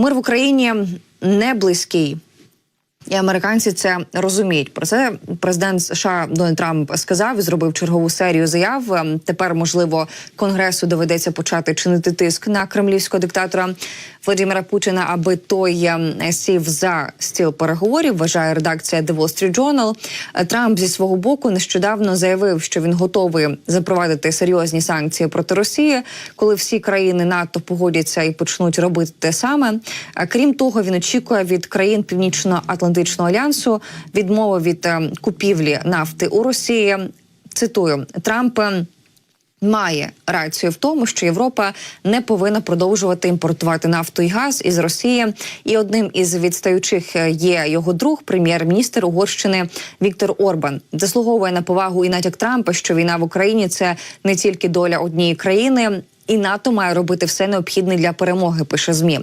Мир в Україні не близький. І американці це розуміють. Про це президент США Дональд Трамп сказав і зробив чергову серію заяв. Ем, Тепер, можливо, конгресу доведеться почати чинити тиск на кремлівського диктатора Владимира Путіна, аби той ем, сів за стіл переговорів. Вважає редакція The Wall Street Journal. Е, Трамп зі свого боку нещодавно заявив, що він готовий запровадити серйозні санкції проти Росії, коли всі країни НАТО погодяться і почнуть робити те саме. Крім того, він очікує від країн Північно-Атлантичного альянсу відмови від е, купівлі нафти у Росії. Цитую Трамп. е, Має рацію в тому, що Європа не повинна продовжувати імпортувати нафту і газ із Росії. І одним із відстаючих е, є його друг, прем'єр-міністр Угорщини Віктор Орбан. Заслуговує на повагу і натяк Трампа, що війна в Україні це не тільки доля однієї країни. І НАТО має робити все необхідне для перемоги. Пише змі.